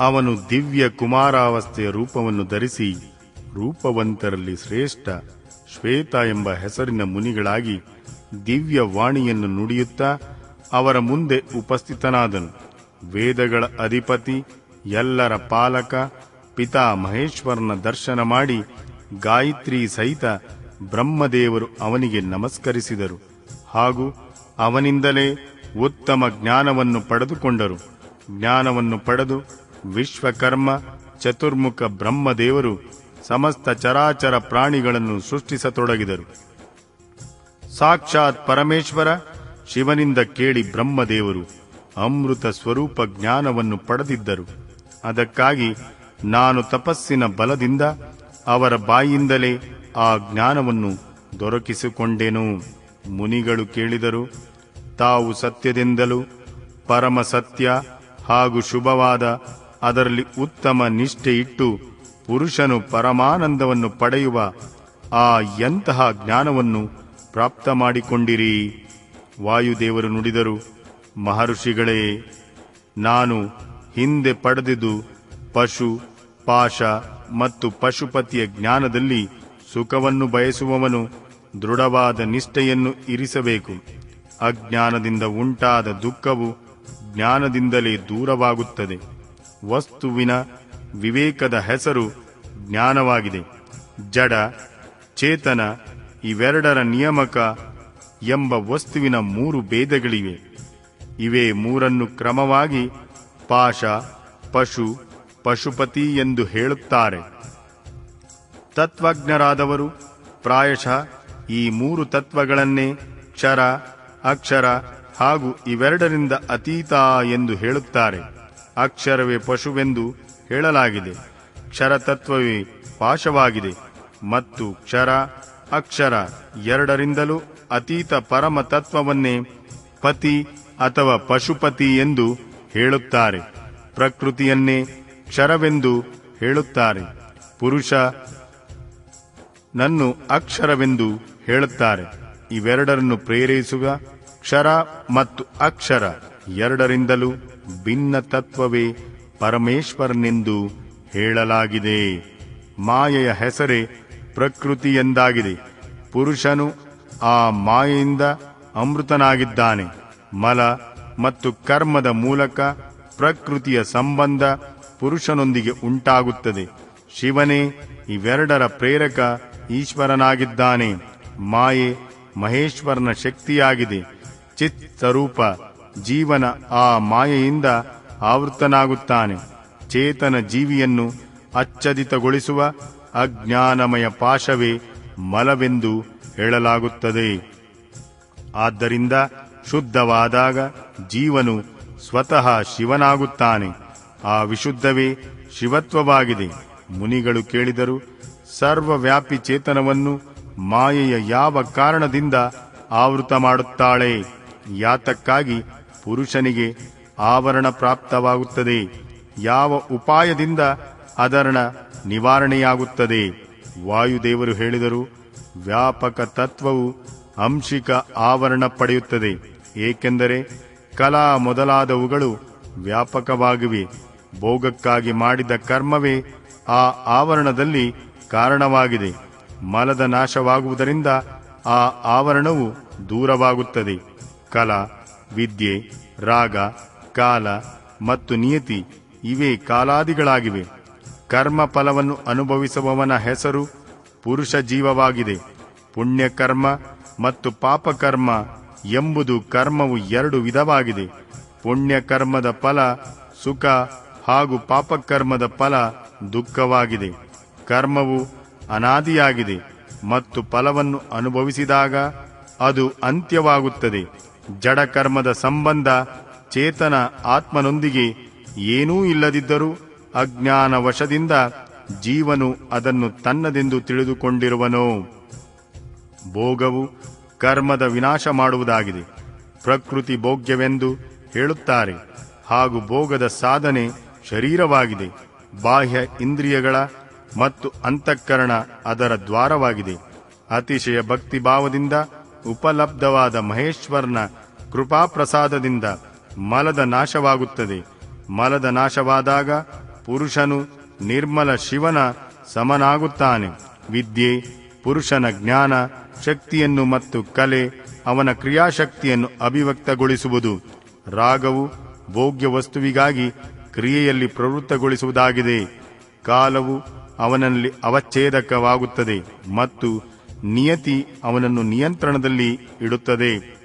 ಅವನು ದಿವ್ಯ ಕುಮಾರಾವಸ್ಥೆಯ ರೂಪವನ್ನು ಧರಿಸಿ ರೂಪವಂತರಲ್ಲಿ ಶ್ರೇಷ್ಠ, ಶ್ವೇತ ಎಂಬ ಹೆಸರಿನ ಮುನಿಗಳಾಗಿ ದಿವ್ಯ ವಾಣಿಯನ್ನು ನುಡಿಯುತ್ತಾ ಅವರ ಮುಂದೆ ಉಪಸ್ಥಿತನಾದನು. ವೇದಗಳ ಅಧಿಪತಿ, ಎಲ್ಲರ ಪಾಲಕ, ಪಿತಾ ಮಹೇಶ್ವರನ ದರ್ಶನ ಮಾಡಿ ಗಾಯತ್ರಿ ಸಹಿತ ಬ್ರಹ್ಮದೇವರು ಅವನಿಗೆ ನಮಸ್ಕರಿಸಿದರು. ಹಾಗೂ ಅವನಿಂದಲೇ ಉತ್ತಮ ಜ್ಞಾನವನ್ನು ಪಡೆದುಕೊಂಡರು. ಜ್ಞಾನವನ್ನು ಪಡೆದು ವಿಶ್ವಕರ್ಮ, ಚತುರ್ಮುಖ ಬ್ರಹ್ಮದೇವರು ಸಮಸ್ತ ಚರಾಚರ ಪ್ರಾಣಿಗಳನ್ನು ಸೃಷ್ಟಿಸತೊಡಗಿದರು. ಸಾಕ್ಷಾತ್ ಪರಮೇಶ್ವರ ಶಿವನಿಂದ ಕೇಳಿ ಬ್ರಹ್ಮದೇವರು ಅಮೃತ ಸ್ವರೂಪ ಜ್ಞಾನವನ್ನು ಪಡೆದಿದ್ದರು. ಅದಕ್ಕಾಗಿ ನಾನು ತಪಸ್ಸಿನ ಬಲದಿಂದ ಅವರ ಬಾಯಿಯಿಂದಲೇ ಆ ಜ್ಞಾನವನ್ನು ದೊರಕಿಸಿಕೊಂಡೆನು. ಮುನಿಗಳು ಕೇಳಿದರು, ತಾವು ಸತ್ಯದಿಂದಲೂ ಪರಮ ಸತ್ಯ ಹಾಗೂ ಶುಭವಾದ ಅದರಲ್ಲಿ ಉತ್ತಮ ನಿಷ್ಠೆ ಇಟ್ಟು ಪುರುಷನು ಪರಮಾನಂದವನ್ನು ಪಡೆಯುವ ಆ ಎಂತಹ ಜ್ಞಾನವನ್ನು ಪ್ರಾಪ್ತ ಮಾಡಿಕೊಂಡಿರಿ. ವಾಯುದೇವರು ನುಡಿದರು, ಮಹರ್ಷಿಗಳೇ, ನಾನು ಹಿಂದೆ ಪಡೆದಿದ್ದು ಪಶು, ಪಾಶ ಮತ್ತು ಪಶುಪತಿಯ ಜ್ಞಾನದಲ್ಲಿ ಸುಖವನ್ನು ಬಯಸುವವನು ದೃಢವಾದ ನಿಷ್ಠೆಯನ್ನು ಇರಿಸಬೇಕು. ಅಜ್ಞಾನದಿಂದ ಉಂಟಾದ ದುಃಖವು ಜ್ಞಾನದಿಂದಲೇ ದೂರವಾಗುತ್ತದೆ. ವಸ್ತುವಿನ ವಿವೇಕದ ಹೆಸರು ಜ್ಞಾನವಾಗಿದೆ. ಜಡ, ಚೇತನ ಇವೆರಡರ ನಿಯಮಕ ಎಂಬ ವಸ್ತುವಿನ ಮೂರು ಭೇದಗಳಿವೆ. ಇವೇ ಮೂರನ್ನು ಕ್ರಮವಾಗಿ ಪಾಶ, ಪಶು, ಪಶುಪತಿ ಎಂದು ಹೇಳುತ್ತಾರೆ. ತತ್ವಜ್ಞರಾದವರು ಪ್ರಾಯಶಃ ಈ ಮೂರು ತತ್ವಗಳನ್ನೇ ಕ್ಷರ, ಅಕ್ಷರ ಹಾಗೂ ಇವೆರಡರಿಂದ ಅತೀತ ಎಂದು ಹೇಳುತ್ತಾರೆ. ಅಕ್ಷರವೇ ಪಶುವೆಂದು ಹೇಳಲಾಗಿದೆ. ಕ್ಷರತತ್ವವೇ ಪಾಶವಾಗಿದೆ. ಮತ್ತು ಕ್ಷರ, ಅಕ್ಷರ ಎರಡರಿಂದಲೂ ಅತೀತ ಪರಮ ತತ್ವವನ್ನೇ ಪತಿ ಅಥವಾ ಪಶುಪತಿ ಎಂದು ಹೇಳುತ್ತಾರೆ. ಪ್ರಕೃತಿಯನ್ನೇ ಕ್ಷರವೆಂದು ಹೇಳುತ್ತಾರೆ. ಪುರುಷ ನನ್ನು ಅಕ್ಷರವೆಂದು ಹೇಳುತ್ತಾರೆ. ಇವೆರಡರನ್ನು ಪ್ರೇರೇಸುವ ಕ್ಷರ ಮತ್ತು ಅಕ್ಷರ. ಎರಡರಿಂದಲೂ ಭಿನ್ನ ತತ್ವವೇ ಪರಮೇಶ್ವರನೆಂದು ಹೇಳಲಾಗಿದೆ. ಮಾಯೆಯ ಹೆಸರೇ ಪ್ರಕೃತಿ ಎಂದಾಗಿದೆ. ಪುರುಷನು ಆ ಮಾಯೆಯಿಂದ ಅಮೃತನಾಗಿದ್ದಾನೆ. ಮಲ ಮತ್ತು ಕರ್ಮದ ಮೂಲಕ ಪ್ರಕೃತಿಯ ಸಂಬಂಧ ಪುರುಷನೊಂದಿಗೆ ಉಂಟಾಗುತ್ತದೆ. ಶಿವನೇ ಇವೆರಡರ ಪ್ರೇರಕ ಈಶ್ವರನಾಗಿದ್ದಾನೆ. ಮಾಯೆ ಮಹೇಶ್ವರನ ಶಕ್ತಿಯಾಗಿದೆ. ಚಿತ್ ಸ್ವರೂಪ ಜೀವನ ಆ ಮಾಯೆಯಿಂದ ಆವೃತ್ತನಾಗುತ್ತಾನೆ. ಚೇತನ ಜೀವಿಯನ್ನು ಅಚ್ಚದಿತಗೊಳಿಸುವ ಅಜ್ಞಾನಮಯ ಪಾಶವೇ ಮಲವೆಂದು ಹೇಳಲಾಗುತ್ತದೆ. ಆದ್ದರಿಂದ ಶುದ್ಧವಾದಾಗ ಜೀವನು ಸ್ವತಃ ಶಿವನಾಗುತ್ತಾನೆ. ಆ ವಿಶುದ್ಧವೇ ಶಿವತ್ವವಾಗಿದೆ. ಮುನಿಗಳು ಕೇಳಿದರು, ಸರ್ವವ್ಯಾಪಿ ಚೇತನವನ್ನು ಮಾಯೆಯ ಯಾವ ಕಾರಣದಿಂದ ಆವೃತ ಮಾಡುತ್ತಾಳೆ? ಯಾತಕ್ಕಾಗಿ ಪುರುಷನಿಗೆ ಆವರಣ ಪ್ರಾಪ್ತವಾಗುತ್ತದೆ. ಯಾವ ಉಪಾಯದಿಂದ ಅದರಣ ನಿವಾರಣೆಯಾಗುತ್ತದೆ? ವಾಯುದೇವರು ಹೇಳಿದರು, ವ್ಯಾಪಕ ತತ್ವವು ಅಂಶಿಕ ಆವರಣ ಪಡೆಯುತ್ತದೆ. ಏಕೆಂದರೆ ಕಲಾ ಮೊದಲಾದವುಗಳು ವ್ಯಾಪಕವಾಗಿವೆ. ಭೋಗಕ್ಕಾಗಿ ಮಾಡಿದ ಕರ್ಮವೇ ಆ ಆವರಣದಲ್ಲಿ ಕಾರಣವಾಗಿದೆ. ಮಲದ ನಾಶವಾಗುವುದರಿಂದ ಆ ಆವರಣವು ದೂರವಾಗುತ್ತದೆ. ಕಲಾ ವಿದ್ಯೆ, ರಾಗ, ಕಾಲ ಮತ್ತು ನಿಯತಿ ಇವೇ ಕಾಲಾದಿಗಳಾಗಿವೆ. ಕರ್ಮ ಫಲವನ್ನು ಅನುಭವಿಸುವವನ ಹೆಸರು ಪುರುಷ ಜೀವವಾಗಿದೆ. ಪುಣ್ಯಕರ್ಮ ಮತ್ತು ಪಾಪಕರ್ಮ ಎಂಬುದು ಕರ್ಮವು ಎರಡು ವಿಧವಾಗಿದೆ. ಪುಣ್ಯಕರ್ಮದ ಫಲ ಸುಖ ಹಾಗೂ ಪಾಪಕರ್ಮದ ಫಲ ದುಃಖವಾಗಿದೆ. ಕರ್ಮವು ಅನಾದಿಯಾಗಿದೆ ಮತ್ತು ಫಲವನ್ನು ಅನುಭವಿಸಿದಾಗ ಅದು ಅಂತ್ಯವಾಗುತ್ತದೆ. ಜಡಕರ್ಮದ ಸಂಬಂಧ ಚೇತನ ಆತ್ಮನೊಂದಿಗೆ ಏನೂ ಇಲ್ಲದಿದ್ದರೂ ಅಜ್ಞಾನ ವಶದಿಂದ ಜೀವನು ಅದನ್ನು ತನ್ನದೆಂದು ತಿಳಿದುಕೊಂಡಿರುವನೋ. ಭೋಗವು ಕರ್ಮದ ವಿನಾಶ ಮಾಡುವುದಾಗಿದೆ. ಪ್ರಕೃತಿ ಭೋಗ್ಯವೆಂದು ಹೇಳುತ್ತಾರೆ. ಹಾಗೂ ಭೋಗದ ಸಾಧನೆ ಶರೀರವಾಗಿದೆ. ಬಾಹ್ಯ ಇಂದ್ರಿಯಗಳ ಮತ್ತು ಅಂತಃಕರಣ ಅದರ ದ್ವಾರವಾಗಿದೆ. ಅತಿಶಯ ಭಕ್ತಿಭಾವದಿಂದ ಉಪಲಬ್ಧವಾದ ಮಹೇಶ್ವರನ ಕೃಪಾಪ್ರಸಾದದಿಂದ ಮಲದ ನಾಶವಾಗುತ್ತದೆ. ಮಲದ ನಾಶವಾದಾಗ ಪುರುಷನು ನಿರ್ಮಲ ಶಿವನ ಸಮನಾಗುತ್ತಾನೆ. ವಿದ್ಯೆ, ಪುರುಷನ ಜ್ಞಾನ, ಶಕ್ತಿಯನ್ನು ಮತ್ತು ಕಲೆ ಅವನ ಕ್ರಿಯಾಶಕ್ತಿಯನ್ನು ಅಭಿವ್ಯಕ್ತಗೊಳಿಸುವುದು. ರಾಗವು ಭೋಗ್ಯ ವಸ್ತುವಿಗಾಗಿ ಕ್ರಿಯೆಯಲ್ಲಿ ಪ್ರವೃತ್ತಗೊಳಿಸುವುದಾಗಿದೆ. ಕಾಲವು ಅವನಲ್ಲಿ ಅವಚ್ಛೇದಕವಾಗುತ್ತದೆ ಮತ್ತು ನಿಯತಿ ಅವನನ್ನು ನಿಯಂತ್ರಣದಲ್ಲಿ ಇಡುತ್ತದೆ.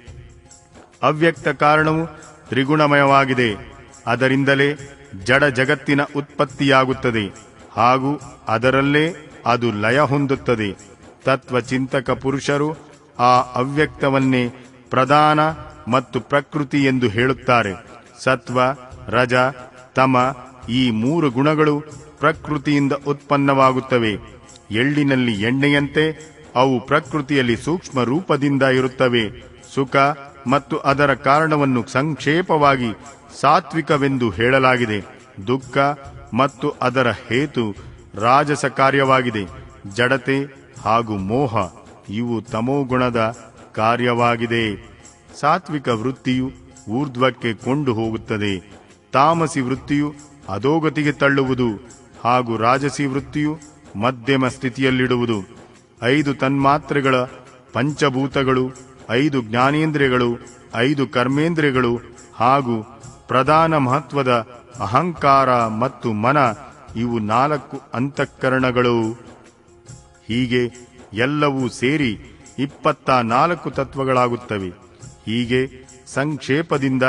ಅವ್ಯಕ್ತ ಕಾರಣವು ತ್ರಿಗುಣಮಯವಾಗಿದೆ. ಅದರಿಂದಲೇ ಜಡ ಜಗತ್ತಿನ ಉತ್ಪತ್ತಿಯಾಗುತ್ತದೆ. ಹಾಗೂ ಅದರಲ್ಲೇ ಅದು ಲಯ ಹೊಂದುತ್ತದೆ. ತತ್ವಚಿಂತಕ ಪುರುಷರು ಆ ಅವ್ಯಕ್ತವನ್ನೇ ಪ್ರಧಾನ ಮತ್ತು ಪ್ರಕೃತಿ ಎಂದು ಹೇಳುತ್ತಾರೆ. ಸತ್ವ, ರಜ, ತಮ ಈ ಮೂರು ಗುಣಗಳು ಪ್ರಕೃತಿಯಿಂದ ಉತ್ಪನ್ನವಾಗುತ್ತವೆ. ಎಳ್ಳಿನಲ್ಲಿ ಎಣ್ಣೆಯಂತೆ ಅವು ಪ್ರಕೃತಿಯಲ್ಲಿ ಸೂಕ್ಷ್ಮ ರೂಪದಿಂದ ಇರುತ್ತವೆ. ಸುಖ ಮತ್ತು ಅದರ ಕಾರಣವನ್ನು ಸಂಕ್ಷೇಪವಾಗಿ ಸಾತ್ವಿಕವೆಂದು ಹೇಳಲಾಗಿದೆ. ದುಃಖ ಮತ್ತು ಅದರ ಹೇತು ರಾಜಸ ಕಾರ್ಯವಾಗಿದೆ. ಜಡತೆ ಹಾಗೂ ಮೋಹ ಇವು ತಮೋಗುಣದ ಕಾರ್ಯವಾಗಿದೆ. ಸಾತ್ವಿಕ ವೃತ್ತಿಯು ಊರ್ಧ್ವಕ್ಕೆ ಕೊಂಡು ಹೋಗುತ್ತದೆ. ತಾಮಸಿ ವೃತ್ತಿಯು ಅಧೋಗತಿಗೆ ತಳ್ಳುವುದು ಹಾಗೂ ರಾಜಸಿ ವೃತ್ತಿಯು ಮಧ್ಯಮ ಸ್ಥಿತಿಯಲ್ಲಿಡುವುದು. ಐದು ತನ್ಮಾತ್ರೆಗಳ ಪಂಚಭೂತಗಳು, ಐದು ಜ್ಞಾನೇಂದ್ರಿಯಗಳು, ಐದು ಕರ್ಮೇಂದ್ರಿಯಗಳು ಹಾಗೂ ಪ್ರಧಾನ ಮಹತ್ವದ ಅಹಂಕಾರ ಮತ್ತು ಮನ ಇವು ನಾಲ್ಕು ಅಂತಃಕರಣಗಳು. ಹೀಗೆ ಎಲ್ಲವೂ ಸೇರಿ ಇಪ್ಪತ್ತ ನಾಲ್ಕು ತತ್ವಗಳಾಗುತ್ತವೆ. ಹೀಗೆ ಸಂಕ್ಷೇಪದಿಂದ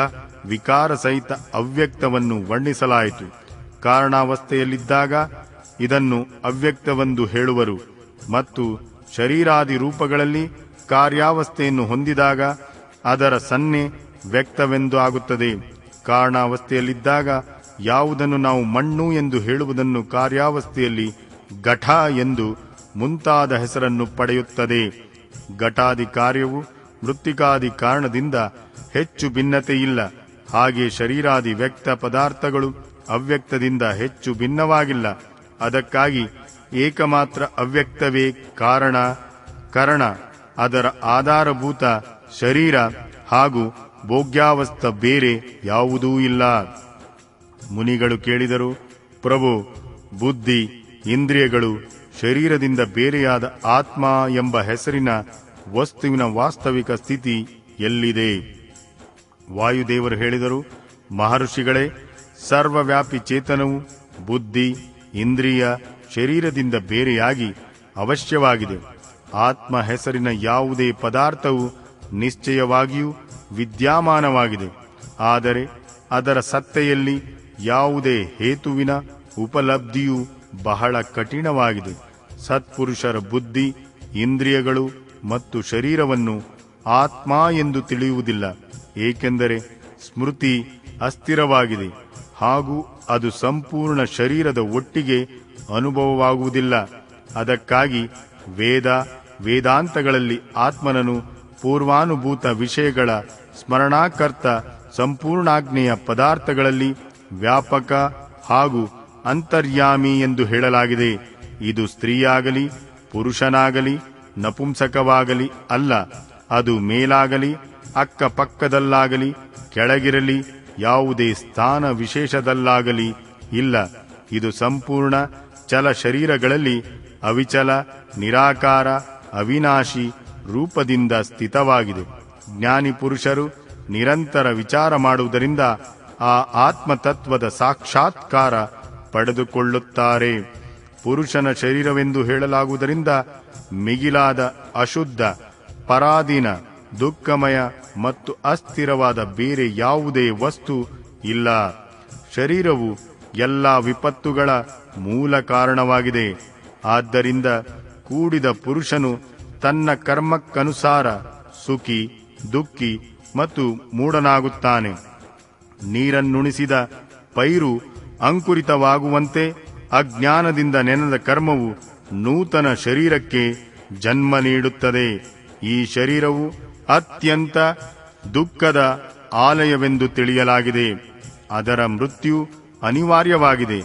ವಿಕಾರ ಸಹಿತ ಅವ್ಯಕ್ತವನ್ನು ವರ್ಣಿಸಲಾಯಿತು. ಕಾರಣಾವಸ್ಥೆಯಲ್ಲಿದ್ದಾಗ ಇದನ್ನು ಅವ್ಯಕ್ತವೆಂದು ಹೇಳುವರು. ಮತ್ತು ಶರೀರಾದಿ ರೂಪಗಳಲ್ಲಿ ಕಾರ್ಯಾವಸ್ಥೆಯನ್ನು ಹೊಂದಿದಾಗ ಅದರ ಸನ್ನೆ ವ್ಯಕ್ತವೆಂದು ಆಗುತ್ತದೆ. ಕಾರಣಾವಸ್ಥೆಯಲ್ಲಿದ್ದಾಗ ಯಾವುದನ್ನು ನಾವು ಮಣ್ಣು ಎಂದು ಹೇಳುವುದನ್ನು ಕಾರ್ಯಾವಸ್ಥೆಯಲ್ಲಿ ಘಟ ಎಂದು ಮುಂತಾದ ಹೆಸರನ್ನು ಪಡೆಯುತ್ತದೆ. ಘಟಾದಿ ಕಾರ್ಯವು ಮೃತ್ತಿಕಾದಿ ಕಾರಣದಿಂದ ಹೆಚ್ಚು ಭಿನ್ನತೆಯಿಲ್ಲ. ಹಾಗೆ ಶರೀರಾದಿ ವ್ಯಕ್ತ ಪದಾರ್ಥಗಳು ಅವ್ಯಕ್ತದಿಂದ ಹೆಚ್ಚು ಭಿನ್ನವಾಗಿಲ್ಲ. ಅದಕ್ಕಾಗಿ ಏಕಮಾತ್ರ ಅವ್ಯಕ್ತವೇ ಕಾರಣ, ಕರಣ, ಅದರ ಆಧಾರಭೂತ ಶರೀರ ಹಾಗೂ ಭೋಗ್ಯಾವಸ್ಥ ಬೇರೆ ಯಾವುದೂ ಇಲ್ಲ. ಮುನಿಗಳು ಕೇಳಿದರು, ಪ್ರಭು, ಬುದ್ಧಿ, ಇಂದ್ರಿಯಗಳು ಶರೀರದಿಂದ ಬೇರೆಯಾದ ಆತ್ಮ ಎಂಬ ಹೆಸರಿನ ವಸ್ತುವಿನ ವಾಸ್ತವಿಕ ಸ್ಥಿತಿ ಎಲ್ಲಿದೆ? ವಾಯುದೇವರು ಹೇಳಿದರು, ಮಹರ್ಷಿಗಳೇ, ಸರ್ವವ್ಯಾಪಿ ಚೇತನವು ಬುದ್ಧಿ, ಇಂದ್ರಿಯ ಶರೀರದಿಂದ ಬೇರೆಯಾಗಿ ಅವಶ್ಯವಾಗಿದೆ. ಆತ್ಮ ಹೆಸರಿನ ಯಾವುದೇ ಪದಾರ್ಥವು ನಿಶ್ಚಯವಾಗಿಯೂ ವಿದ್ಯಮಾನವಾಗಿದೆ. ಆದರೆ ಅದರ ಸತ್ತೆಯಲ್ಲಿ ಯಾವುದೇ ಹೇತುವಿನ ಉಪಲಬ್ಧಿಯು ಬಹಳ ಕಠಿಣವಾಗಿದೆ. ಸತ್ಪುರುಷರ ಬುದ್ಧಿ, ಇಂದ್ರಿಯಗಳು ಮತ್ತು ಶರೀರವನ್ನು ಆತ್ಮ ಎಂದು ತಿಳಿಯುವುದಿಲ್ಲ. ಏಕೆಂದರೆ ಸ್ಮೃತಿ ಅಸ್ಥಿರವಾಗಿದೆ ಹಾಗೂ ಅದು ಸಂಪೂರ್ಣ ಶರೀರದ ಒಟ್ಟಿಗೆ ಅನುಭವವಾಗುವುದಿಲ್ಲ. ಅದಕ್ಕಾಗಿ ವೇದ, ವೇದಾಂತಗಳಲ್ಲಿ ಆತ್ಮನನು ಪೂರ್ವಾನುಭೂತ ವಿಷಯಗಳ ಸ್ಮರಣಾಕರ್ತ ಸಂಪೂರ್ಣಾಜ್ಞೆಯ ಪದಾರ್ಥಗಳಲ್ಲಿ ವ್ಯಾಪಕ ಹಾಗೂ ಅಂತರ್ಯಾಮಿ ಎಂದು ಹೇಳಲಾಗಿದೆ. ಇದು ಸ್ತ್ರೀಯಾಗಲಿ, ಪುರುಷನಾಗಲಿ, ನಪುಂಸಕವಾಗಲಿ ಅಲ್ಲ. ಅದು ಮೇಲಾಗಲಿ, ಅಕ್ಕಪಕ್ಕದಲ್ಲಾಗಲಿ, ಕೆಳಗಿರಲಿ, ಯಾವುದೇ ಸ್ಥಾನ ವಿಶೇಷದಲ್ಲಾಗಲಿ ಇಲ್ಲ. ಇದು ಸಂಪೂರ್ಣ ಚಲ ಶರೀರಗಳಲ್ಲಿ ಅವಿಚಲ, ನಿರಾಕಾರ, ಅವಿನಾಶಿ ರೂಪದಿಂದ ಸ್ಥಿತವಾಗಿದೆ. ಜ್ಞಾನಿ ಪುರುಷರು ನಿರಂತರ ವಿಚಾರ ಮಾಡುವುದರಿಂದ ಆ ಆತ್ಮತತ್ವದ ಸಾಕ್ಷಾತ್ಕಾರ ಪಡೆದುಕೊಳ್ಳುತ್ತಾರೆ. ಪುರುಷನ ಶರೀರವೆಂದು ಹೇಳಲಾಗುವುದರಿಂದ ಮಿಗಿಲಾದ ಅಶುದ್ಧ, ಪರಾಧೀನ, ದುಃಖಮಯ ಮತ್ತು ಅಸ್ಥಿರವಾದ ಬೇರೆ ಯಾವುದೇ ವಸ್ತು ಇಲ್ಲ. ಶರೀರವು ಎಲ್ಲ ವಿಪತ್ತುಗಳ ಮೂಲ ಕಾರಣವಾಗಿದೆ. ಆದ್ದರಿಂದ ಕೂಡಿದ ಪುರುಷನು ತನ್ನ ಕರ್ಮಕ್ಕನುಸಾರ ಸುಖಿ, ದುಃಖಿ ಮತ್ತು ಮೂಡನಾಗುತ್ತಾನೆ ನೀರನ್ನುಣಿಸಿದ ಪೈರು ಅಂಕುರಿತವಾಗುವಂತೆ ಅಜ್ಞಾನದಿಂದ ನೆನೆದ ಕರ್ಮವು ನೂತನ ಶರೀರಕ್ಕೆ ಜನ್ಮ ನೀಡುತ್ತದೆ. ಈ ಶರೀರವು ಅತ್ಯಂತ ದುಃಖದ ಆಲಯವೆಂದು ತಿಳಿಯಲಾಗಿದೆ. ಅದರ ಮೃತ್ಯು ಅನಿವಾರ್ಯವಾಗಿದೆ.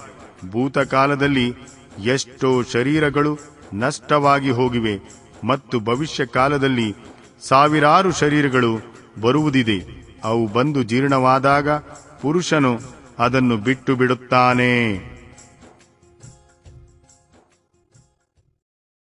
ಭೂತಕಾಲದಲ್ಲಿ ಎಷ್ಟೋ ಶರೀರಗಳು ನಷ್ಟವಾಗಿ ಹೋಗಿವೆ ಮತ್ತು ಭವಿಷ್ಯ ಕಾಲದಲ್ಲಿ ಸಾವಿರಾರು ಶರೀರಗಳು ಬರುವುದಿದೆ. ಅವು ಬಂದು ಜೀರ್ಣವಾದಾಗ ಪುರುಷನು ಅದನ್ನು ಬಿಟ್ಟು ಬಿಡುತ್ತಾನೆ.